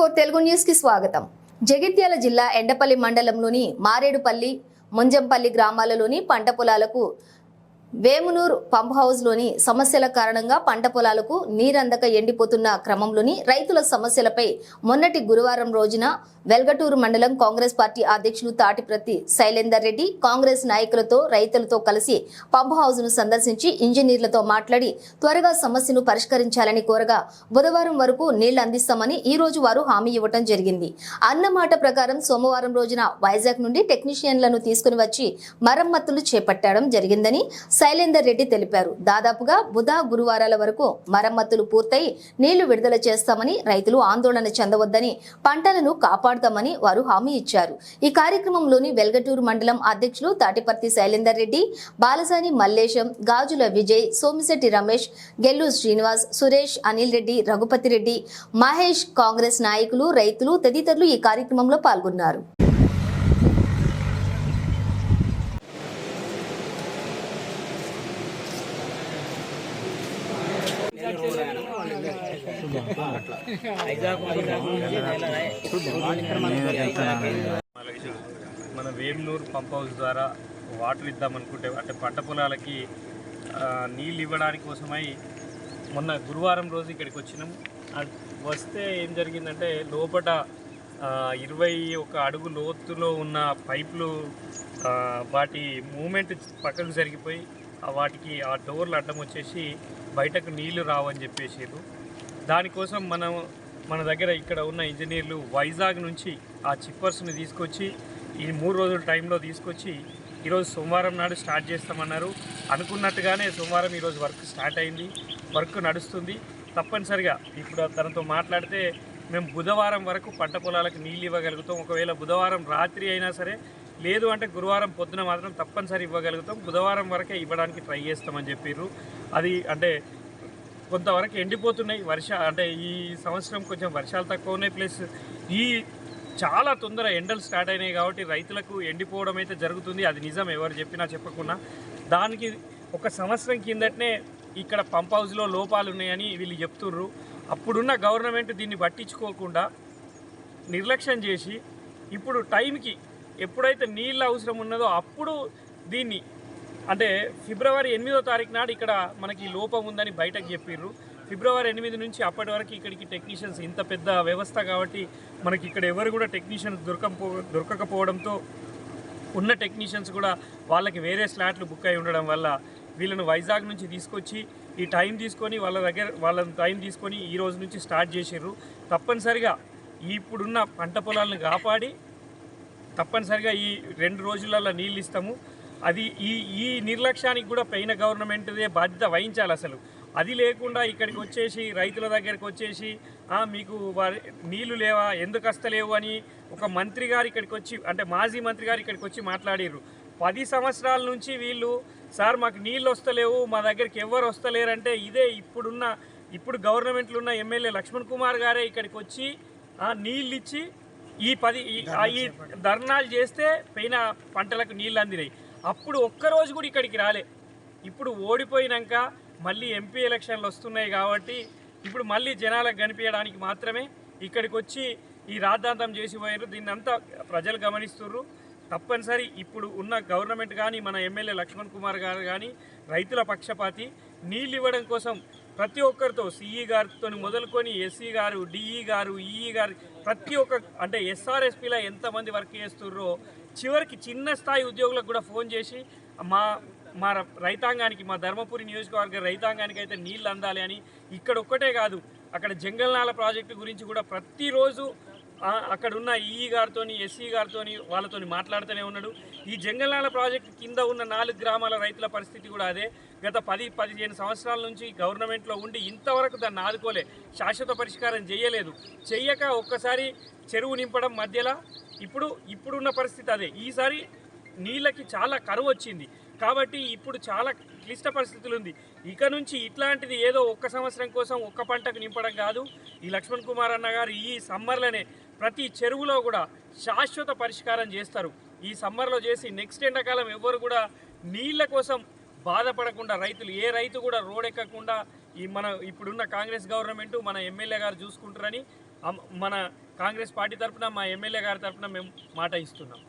Four Telugu న్యూస్కి స్వాగతం. జగిత్యాల జిల్లా ఎండపల్లి మండలంలోని మారేడుపల్లి ముంజంపల్లి గ్రామాలలోని పంట పొలాలకు వేమునూరు పంప్ హౌస్లోని సమస్యల కారణంగా పంట పొలాలకు నీరందక ఎండిపోతున్న క్రమంలోని రైతుల సమస్యలపై మొన్నటి గురువారం రోజున వెల్గటూరు మండలం కాంగ్రెస్ పార్టీ అధ్యక్షులు తాటిప్రతి శైలేందర్ రెడ్డి కాంగ్రెస్ నాయకులతో రైతులతో కలిసి పంప్ హౌస్ను సందర్శించి ఇంజనీర్లతో మాట్లాడి త్వరగా సమస్యను పరిష్కరించాలని కోరగా బుధవారం వరకు నీళ్ళు అందిస్తామని ఈ రోజు వారు హామీ ఇవ్వటం జరిగింది. అన్నమాట ప్రకారం సోమవారం రోజున వైజాగ్ నుండి టెక్నీషియన్లను తీసుకుని వచ్చి మరమ్మతులు చేపట్టడం జరిగిందని శైలేందర్ రెడ్డి తెలిపారు. దాదాపుగా బుధ గురువారాల వరకు మరమ్మతులు పూర్తయి నీళ్ళు విడుదల చేస్తామని రైతులు ఆందోళన చెందవద్దని పంటలను కాపాడుతామని వారు హామీ ఇచ్చారు. ఈ కార్యక్రమంలోని వెల్గటూరు మండలం అధ్యక్షులు తాటిపర్తి శైలేందర్ రెడ్డి బాలసాని మల్లేశం గాజుల విజయ్ సోమిశెట్టి రమేష్ గెల్లు శ్రీనివాస్ సురేష్ అనిల్ రెడ్డి రఘుపతి రెడ్డి మహేష్ కాంగ్రెస్ నాయకులు రైతులు తదితరులు ఈ కార్యక్రమంలో పాల్గొన్నారు. మన వేమునూరు పంప్ హౌస్ ద్వారా వాటర్ ఇద్దామనుకుంటే అంటే పంట పొలాలకి నీళ్ళు ఇవ్వడానికి కోసమై మొన్న గురువారం రోజు ఇక్కడికి వచ్చినాం వస్తే ఏం జరిగిందంటే లోపట ఇరవై ఒక అడుగు లోతులో ఉన్న పైపులు వాటి మూమెంట్ పక్కకు జరిగిపోయి వాటికి ఆ డోర్లు అడ్డం వచ్చేసి బయటకు నీళ్ళు రావని చెప్పేసారు దానికోసం మనం మన దగ్గర ఇక్కడ ఉన్న ఇంజనీర్లు వైజాగ్ నుంచి ఆ చిప్పర్స్ని తీసుకొచ్చి ఈ మూడు రోజుల టైంలో తీసుకొచ్చి ఈరోజు సోమవారం నాడు స్టార్ట్ చేస్తామన్నారు. అనుకున్నట్టుగానే సోమవారం ఈరోజు వర్క్ స్టార్ట్ అయింది. వర్క్ నడుస్తుంది. తప్పనిసరిగా ఇప్పుడు తనతో మాట్లాడితే మేము బుధవారం వరకు పంట పొలాలకు నీళ్ళు ఇవ్వగలుగుతాం. ఒకవేళ బుధవారం రాత్రి అయినా సరే లేదు అంటే గురువారం పొద్దున మాత్రం తప్పనిసరి ఇవ్వగలుగుతాం. బుధవారం వరకే ఇవ్వడానికి ట్రై చేస్తామని చెప్పారు అది అంటే కొంతవరకు ఎండిపోతున్నాయి వర్ష అంటే ఈ సంవత్సరం కొంచెం వర్షాలు తక్కువ ఉన్నాయి ప్లస్ ఈ చాలా తొందర ఎండలు స్టార్ట్ అయినాయి కాబట్టి రైతులకు ఎండిపోవడం అయితే జరుగుతుంది. అది నిజం ఎవరు చెప్పినా చెప్పకుండా. దానికి ఒక సంవత్సరం కిందటనే ఇక్కడ పంప్ హౌస్లో లోపాలు ఉన్నాయని వీళ్ళు చెప్తుర్రు. అప్పుడున్న గవర్నమెంట్ దీన్ని పట్టించుకోకుండా నిర్లక్ష్యం చేసి ఇప్పుడు టైంకి ఎప్పుడైతే నీళ్ళ అవసరం ఉన్నదో అప్పుడు దీన్ని అంటే ఫిబ్రవరి ఎనిమిదో తారీఖు నాడు ఇక్కడ మనకి లోపం ఉందని బయటకు చెప్పిర్రు. ఫిబ్రవరి ఎనిమిది నుంచి అప్పటి వరకు ఇక్కడికి టెక్నీషియన్స్ ఇంత పెద్ద వ్యవస్థ కాబట్టి మనకి ఇక్కడ ఎవరు కూడా టెక్నీషియన్స్ దొరకపో దొరకకపోవడంతో ఉన్న టెక్నీషియన్స్ కూడా వాళ్ళకి వేరే స్లాట్లు బుక్ అయి ఉండడం వల్ల వీళ్ళను వైజాగ్ నుంచి తీసుకొచ్చి ఈ టైం తీసుకొని వాళ్ళ దగ్గర వాళ్ళ టైం తీసుకొని ఈ రోజు నుంచి స్టార్ట్ చేసిర్రు. తప్పనిసరిగా ఇప్పుడున్న పంట పొలాలను కాపాడి తప్పనిసరిగా ఈ రెండు రోజులలో నీళ్ళు ఇస్తాము. అది ఈ ఈ నిర్లక్ష్యానికి కూడా పైన గవర్నమెంట్దే బాధ్యత వహించాలి అసలు. అది లేకుండా ఇక్కడికి వచ్చేసి రైతుల దగ్గరికి వచ్చేసి "ఆ, మీకు వారి నీళ్ళు లేవా ఎందుకు వస్తలేవు అని ఒక మంత్రి గారు ఇక్కడికి వచ్చి అంటే మాజీ మంత్రి గారు ఇక్కడికి వచ్చి మాట్లాడిర్రు. పది సంవత్సరాల నుంచి వీళ్ళు సార్ మాకు నీళ్ళు వస్తలేవు మా దగ్గరికి ఎవరు వస్తలేరంటే ఇదే ఇప్పుడున్న ఇప్పుడు గవర్నమెంట్లో ఉన్న ఎమ్మెల్యే లక్ష్మణ్ కుమార్ గారే ఇక్కడికి వచ్చి నీళ్ళు ఇచ్చి ఈ పది ఈ ధర్నాలు చేస్తే పైన పంటలకు నీళ్ళు అందినాయి. అప్పుడు ఒక్కరోజు కూడా ఇక్కడికి రాలే. ఇప్పుడు ఓడిపోయినాక మళ్ళీ ఎంపీ ఎలక్షన్లు వస్తున్నాయి కాబట్టి ఇప్పుడు మళ్ళీ జనాలకు కనిపించడానికి మాత్రమే ఇక్కడికి వచ్చి ఈ రాద్ధాంతం చేసి పోయారు దీన్ని అంతా ప్రజలు గమనిస్తుర్రు. తప్పనిసరి ఇప్పుడు ఉన్న గవర్నమెంట్ కానీ మన ఎమ్మెల్యే లక్ష్మణ్ కుమార్ గారు కానీ రైతుల పక్షపాతి నీళ్ళు ఇవ్వడం కోసం ప్రతి ఒక్కరితో సిఈ గారితో మొదలుకొని ఎస్సీ గారు డిఈ గారు ఈఈ గారు ప్రతి ఒక్క అంటే ఎస్ఆర్ఎస్పీలో ఎంతమంది వర్క్ చేస్తుర్రో చివరికి చిన్న స్థాయి ఉద్యోగులకు కూడా ఫోన్ చేసి మా మా రైతాంగానికి మా ధర్మపురి నియోజకవర్గ రైతాంగానికి అయితే నీళ్ళు అందాలి అని. ఇక్కడ ఒక్కటే కాదు అక్కడ జంగల్నాల ప్రాజెక్టు గురించి కూడా ప్రతిరోజు అక్కడ ఉన్న ఈఈ గారితో ఎస్సీ గారితో వాళ్ళతో మాట్లాడుతూనే ఉన్నాడు. ఈ జంగలాల ప్రాజెక్టు కింద ఉన్న నాలుగు గ్రామాల రైతుల పరిస్థితి కూడా అదే. గత పది పదిహేను సంవత్సరాల నుంచి గవర్నమెంట్లో ఉండి ఇంతవరకు దాన్ని ఆదుకోలే. శాశ్వత పరిష్కారం చేయలేదు. చెయ్యక ఒక్కసారి చెరువు నింపడం మధ్యలో. ఇప్పుడు ఇప్పుడున్న పరిస్థితి అదే. ఈసారి నీళ్ళకి చాలా కరువు వచ్చింది. కాబట్టి ఇప్పుడు చాలా క్లిష్ట పరిస్థితులు ఉంది. ఇక నుంచి ఇట్లాంటిది ఏదో ఒక్క సంవత్సరం కోసం ఒక్క పంటకు నింపడం కాదు. ఈ లక్ష్మణ్ కుమార్ అన్న గారు ఈ సమ్మర్లోనే ప్రతి చెరువులో కూడా శాశ్వత పరిష్కారం చేస్తారు. ఈ సమ్మర్లో చేసి నెక్స్ట్ ఎండాకాలం ఎవ్వరు కూడా నీళ్ళ కోసం బాధపడకుండా రైతులు ఏ రైతు కూడా రోడ్ ఎక్కకుండా ఈ మన ఇప్పుడున్న కాంగ్రెస్ గవర్నమెంట్ మన ఎమ్మెల్యే గారు చూసుకుంటారని మన కాంగ్రెస్ పార్టీ తరఫున మా ఎమ్మెల్యే గారి తరఫున మేము మాట ఇస్తున్నాం.